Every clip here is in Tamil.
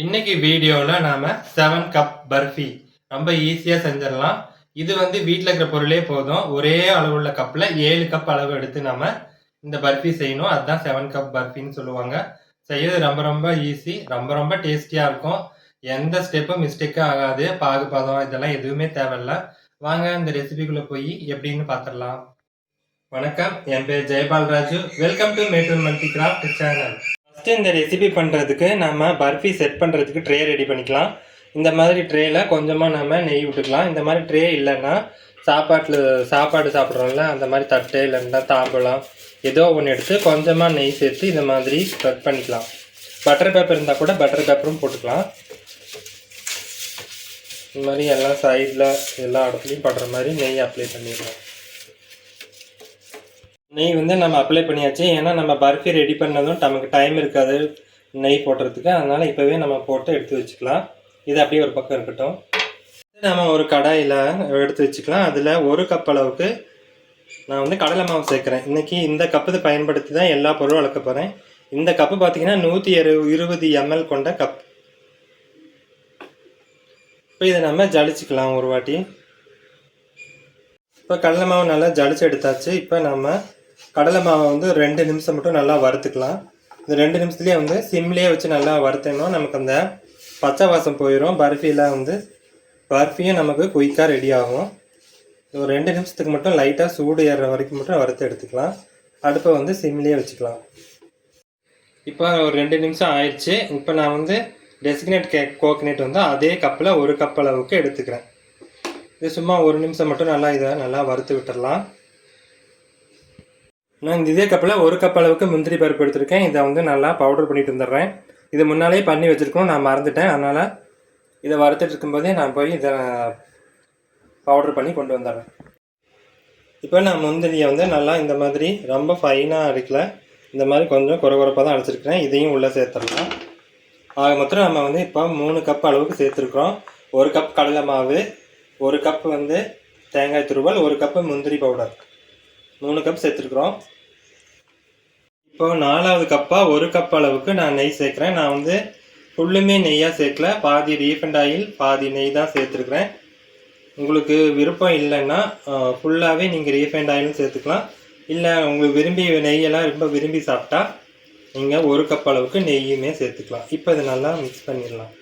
இன்னைக்கு வீடியோவில் நாம் செவன் கப் பர்ஃபி. ரொம்ப ஈஸியாக செஞ்சிடலாம். இது வந்து வீட்டில் இருக்கிற பொருளே போதும். ஒரே அளவுள்ள கப்பில் ஏழு கப் அளவு எடுத்து நாம் இந்த பர்ஃபி செய்யணும். அதுதான் செவன் கப் பர்ஃபின்னு சொல்லுவாங்க. செய்யறது ரொம்ப ரொம்ப ஈஸி ரொம்ப ரொம்ப டேஸ்டியாக இருக்கும். எந்த ஸ்டெப்பும் மிஸ்டேக்கும் ஆகாது. பாகு பதம் இதெல்லாம் எதுவுமே தேவையில்ல. வாங்க இந்த ரெசிபிக்குள்ளே போய் எப்படின்னு பார்த்துடலாம் வணக்கம். என் பேர் Jayapal Raju. Welcome to Mettur multi craft channel first இந்த ரெசிபி பண்ணுறதுக்கு நம்ம பர்ஃபி செட் பண்ணுறதுக்கு ட்ரே ரெடி பண்ணிக்கலாம். இந்த மாதிரி ட்ரேயில் கொஞ்சமாக நம்ம நெய் விட்டுக்கலாம். இந்த மாதிரி ட்ரே இல்லைன்னா சாப்பாட்டில் சாப்பாடு சாப்பிட்றோம்ல அந்த மாதிரி தட்டு இல்லைன்னா தாம்பழம் ஏதோ ஒன்று எடுத்து கொஞ்சமாக நெய் சேர்த்து இந்த மாதிரி ஸ்ப்ரெட் பண்ணிக்கலாம். பட்டர் பேப்பர் இருந்தால் கூட பட்டர் பேப்பரும் போட்டுக்கலாம். இந்த மாதிரி எல்லாம் சைடில் எல்லா இடத்துலையும் படுற மாதிரி நெய் அப்ளை பண்ணிடலாம். நெய் வந்து நம்ம அப்ளை பண்ணியாச்சு. ஏன்னா நம்ம பர்ஃபி ரெடி பண்ணதும் நமக்கு டைம் இருக்காது நெய் போடுறதுக்கு. அதனால் இப்போவே நம்ம போட்டு எடுத்து வச்சுக்கலாம். இது அப்படியே ஒரு பக்கம் இருக்கட்டும். நம்ம ஒரு கடாயில் எடுத்து வச்சுக்கலாம். அதில் ஒரு கப் அளவுக்கு நான் வந்து கடலை மாவு சேர்க்குறேன். இன்றைக்கி இந்த கப்பு பயன்படுத்தி தான் எல்லா பொருளும் வளர்க்க போகிறேன் இந்த கப்பு பார்த்தீங்கன்னா நூற்றி இரு இருபது எம்எல் கொண்ட கப் இப்போ இதை நம்ம ஜலிச்சுக்கலாம் ஒரு வாட்டி. இப்போ கடலை மாவு நல்லா ஜலிச்சு எடுத்தாச்சு. இப்போ நம்ம கடலை மாவை வந்து ரெண்டு நிமிஷம் மட்டும் நல்லா வறுத்துக்கலாம். இந்த ரெண்டு நிமிஷத்துலேயே வந்து சிம்லேயே வச்சு நல்லா வறுத்தணும் நமக்கு அந்த பச்சை வாசம் போயிடும் பர்ஃபியில் வந்து பர்ஃபியும் நமக்கு குயிக்காக ரெடி ஆகும். ஒரு ரெண்டு நிமிஷத்துக்கு மட்டும் லைட்டாக சூடு ஏறுற வரைக்கும் மட்டும் வறுத்து எடுத்துக்கலாம். அடுப்பை வந்து சிம்லேயே வச்சுக்கலாம். இப்போ ஒரு ரெண்டு நிமிஷம் ஆயிடுச்சு. இப்போ நான் வந்து டெசிக்னேட் கே கோகனட் வந்து அதே கப்பில் ஒரு கப் அளவுக்கு எடுத்துக்கிறேன். இது சும்மா ஒரு நிமிஷம் மட்டும் நல்லா இதை நல்லா வறுத்து விட்டுடலாம் நான் இந்த இதே கப்பில் ஒரு கப் அளவுக்கு முந்திரி பருப்பு எடுத்திருக்கேன். இதை வந்து நல்லா பவுடர் பண்ணிட்டு வந்துடுறேன். இது முன்னாலேயே பண்ணி வச்சுருக்கணும். நான் மறந்துட்டேன். அதனால் இதை வறுத்துட்டு இருக்கும்போதே நான் போய் இதை பவுடர் பண்ணி கொண்டு வந்துடுறேன். இப்போ நான் முந்திரியை வந்து நல்லா இந்த மாதிரி ரொம்ப ஃபைனாக அடிக்கல இந்த மாதிரி கொஞ்சம் குறை குறைப்பாக தான் அடிச்சிருக்கிறேன் இதையும் உள்ளே சேர்த்துடலாம். ஆக மொத்தம் நம்ம வந்து இப்போ மூணு கப் அளவுக்கு சேர்த்துருக்குறோம். ஒரு கப் கடலை மாவு ஒரு கப் வந்து தேங்காய் துருவல் ஒரு கப்பு முந்திரி பவுடர் மூணு கப் சேர்த்துருக்குறோம். இப்போ நாலாவது கப்பாக ஒரு கப் அளவுக்கு நான் நெய் சேர்க்குறேன். நான் வந்து ஃபுல்லுமே நெய்யாக சேர்க்கல. பாதி ரீஃபண்ட் ஆயில் பாதி நெய் தான் சேர்த்துருக்குறேன். உங்களுக்கு விருப்பம் இல்லைன்னா ஃபுல்லாகவே நீங்கள் ரீஃபைண்ட் ஆயிலும் சேர்த்துக்கலாம். இல்லை உங்களுக்கு விரும்பி நெய்யெல்லாம் ரொம்ப விரும்பி சாப்பிட்டா நீங்கள் ஒரு கப் அளவுக்கு நெய்யுமே சேர்த்துக்கலாம். இப்போ இதை நல்லா மிக்ஸ் பண்ணிடலாம்.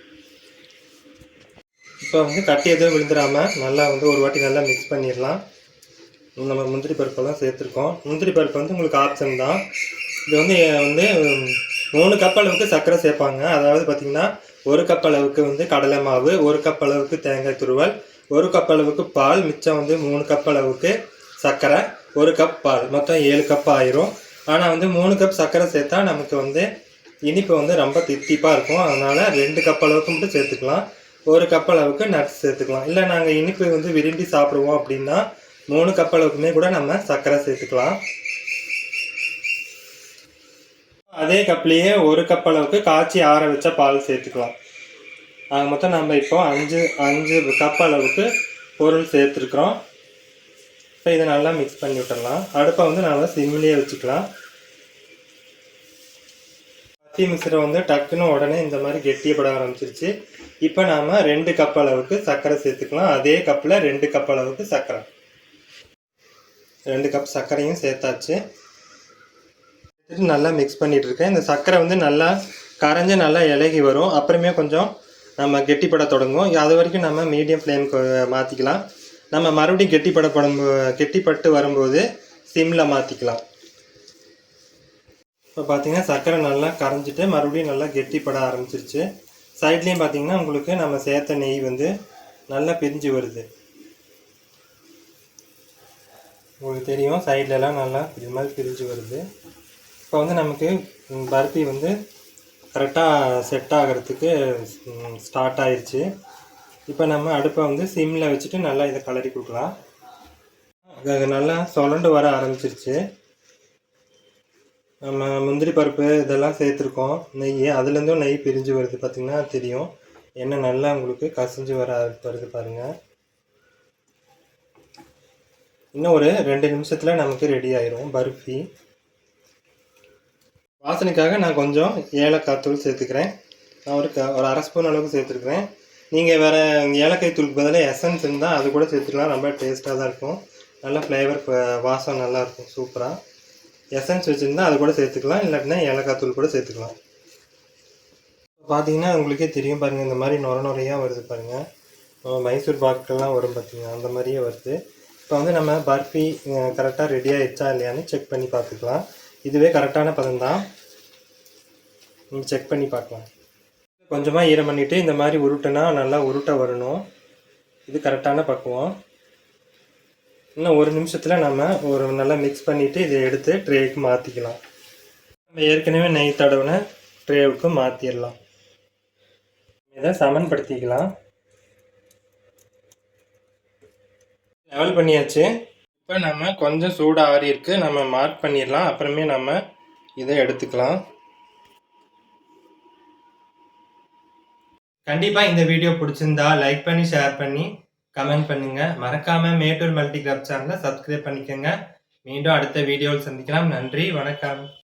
இப்போ வந்து கட்டி எதுவும் விழுந்துடாமல் நல்லா வந்து ஒரு வாட்டி நல்லா மிக்ஸ் பண்ணிடலாம். நம்ம முந்திரி பருப்பெல்லாம் சேர்த்துருக்கோம். முந்திரி பருப்பு வந்து உங்களுக்கு ஆப்ஷன் தான். இது வந்து வந்து மூணு கப் அளவுக்கு சர்க்கரை சேர்ப்பாங்க. அதாவது பார்த்திங்கன்னா ஒரு கப் அளவுக்கு வந்து கடலை மாவு ஒரு கப் அளவுக்கு தேங்காய் துருவல் ஒரு கப் அளவுக்கு பால் மிச்சம் வந்து மூணு கப் அளவுக்கு சர்க்கரை ஒரு கப் பால். மொத்தம் ஏழு கப் ஆயிரும். ஆனால் வந்து மூணு கப் சர்க்கரை சேர்த்தா நமக்கு வந்து இனிப்பு வந்து ரொம்ப தித்திப்பாக இருக்கும். அதனால் ரெண்டு கப் அளவுக்கு மட்டும் சேர்த்துக்கலாம். ஒரு கப் அளவுக்கு நட்ஸ் சேர்த்துக்கலாம். இல்லை நாங்கள் இனிப்பு வந்து விரும்பி சாப்பிடுவோம் அப்படின்னா மூணு கப் அளவுக்குமே கூட நம்ம சர்க்கரை சேர்த்துக்கலாம். அதே கப்லேயே ஒரு கப் அளவுக்கு காய்ச்சி ஆற வச்ச பால் சேர்த்துக்கலாம். ஆக மொத்தம் நம்ம இப்போ அஞ்சு அஞ்சு கப் அளவுக்கு பொருள் சேர்த்துருக்குறோம். இப்போ இதை நல்லா மிக்ஸ் பண்ணி விட்டுடலாம் அடுப்பை வந்து நல்லா சிம்லேயே வச்சுக்கலாம். பத்தி மிக்சரை வந்து டக்குன்னு உடனே இந்த மாதிரி கெட்டியப்பட ஆரம்பிச்சிருச்சு. இப்போ நாம் ரெண்டு கப் அளவுக்கு சர்க்கரை சேர்த்துக்கலாம். அதே கப்பில் ரெண்டு கப் அளவுக்கு சர்க்கரை. ரெண்டு கப் சர்க்கரையும் சேர்த்தாச்சு. நல்லா மிக்ஸ் பண்ணிட்டு இருக்கேன் இந்த சர்க்கரை வந்து நல்லா கரைஞ்சு நல்லா இலகி வரும். அப்புறமே கொஞ்சம் நம்ம கெட்டிப்பட தொடங்கும் அது வரைக்கும் நம்ம மீடியம் ஃப்ளேமுக்கு மாற்றிக்கலாம் நம்ம மறுபடியும் கெட்டிப்படப்படும் கெட்டிப்பட்டு வரும்போது சிம்மில் மாற்றிக்கலாம் இப்போ பார்த்தீங்கன்னா சர்க்கரை நல்லா கரைஞ்சிட்டு மறுபடியும் நல்லா கெட்டிப்பட ஆரம்பிச்சிருச்சு. சைட்லேயும் பார்த்தீங்கன்னா உங்களுக்கு நம்ம சேர்த்த நெய் வந்து நல்லா பிரிஞ்சு வருது. உங்களுக்கு தெரியும் சைட்லலாம் நல்லா இது மாதிரி பிரிஞ்சு வருது. இப்போ வந்து நமக்கு பருத்தி வந்து கரெக்டாக செட் ஆகிறதுக்கு ஸ்டார்ட் ஆயிடுச்சு இப்போ நம்ம அடுப்பை வந்து சிம்மில் வச்சுட்டு நல்லா இதை கலரி கொடுக்கலாம். அது நல்லா சுரண்டு வர ஆரம்பிச்சிருச்சு. நம்ம முந்திரி பருப்பு இதெல்லாம் சேர்த்துருக்கோம். நெய் அதுலேருந்தும் நெய் பிரிஞ்சு வருது பார்த்திங்கன்னா தெரியும். எண்ணெய் நல்லா உங்களுக்கு கசிஞ்சு வர வருது பாருங்கள் இன்னும் ஒரு ரெண்டு நிமிஷத்தில் நமக்கு ரெடி ஆயிரும் பர்ஃபி வாசனைக்காக நான் கொஞ்சம் ஏலக்காய் தூள் சேர்த்துக்கிறேன். நான் ஒரு க ஒரு அரை ஸ்பூன் அளவுக்கு சேர்த்துருக்குறேன். நீங்கள் வேறு ஏலக்காய் தூளுக்கு பதிலாக எசன்ஸ் இருந்தால் அது கூட சேர்த்துக்கலாம். ரொம்ப டேஸ்ட்டாக தான் இருக்கும். நல்ல ஃப்ளேவர் வாசம் நல்லாயிருக்கும் சூப்பராக எசன்ஸ் வச்சுருந்தா அது கூட சேர்த்துக்கலாம். இல்லாட்டினா ஏலக்காய் தூள் கூட சேர்த்துக்கலாம். பார்த்தீங்கன்னா உங்களுக்கே தெரியும் பாருங்கள் இந்த மாதிரி நுர நுறையாக வருது பாருங்கள் மைசூர் பாக்கெல்லாம் வரும் பார்த்தீங்க அந்த மாதிரியே வருது. இப்போ வந்து நம்ம பர்ஃபி கரெக்டாக ரெடி இல்லையான்னு செக் பண்ணி பார்த்துக்கலாம் இதுவே கரெக்டான பதம் தான் நீங்கள் செக் பண்ணி பார்க்கலாம். கொஞ்சமாக ஈரம் பண்ணிவிட்டு இந்த மாதிரி உருட்டுனா நல்லா உருட்ட வரணும். இது கரெக்டான பக்குவம். இன்னும் ஒரு நிமிஷத்தில் நம்ம ஒரு நல்லா மிக்ஸ் பண்ணிவிட்டு இதை எடுத்து ட்ரேக்கு மாற்றிக்கலாம் நம்ம ஏற்கனவே நெய் தடவின ட்ரேவுக்கு மாற்றிடலாம் இதை சமன்படுத்திக்கலாம். லெவல் பண்ணியாச்சு. இப்போ நம்ம கொஞ்சம் சூடு ஆறி இருக்கு. நம்ம மார்க் பண்ணிடலாம். அப்புறமே நம்ம இதை எடுத்துக்கலாம். கண்டிப்பாக இந்த வீடியோ பிடிச்சிருந்தா லைக் பண்ணி ஷேர் பண்ணி கமெண்ட் பண்ணுங்க. மறக்காம மேட்டூர் மல்டி கிராப் சேனலை சப்ஸ்கிரைப் பண்ணிக்கோங்க. மீண்டும் அடுத்த வீடியோவில் சந்திக்கலாம். நன்றி. வணக்கம்.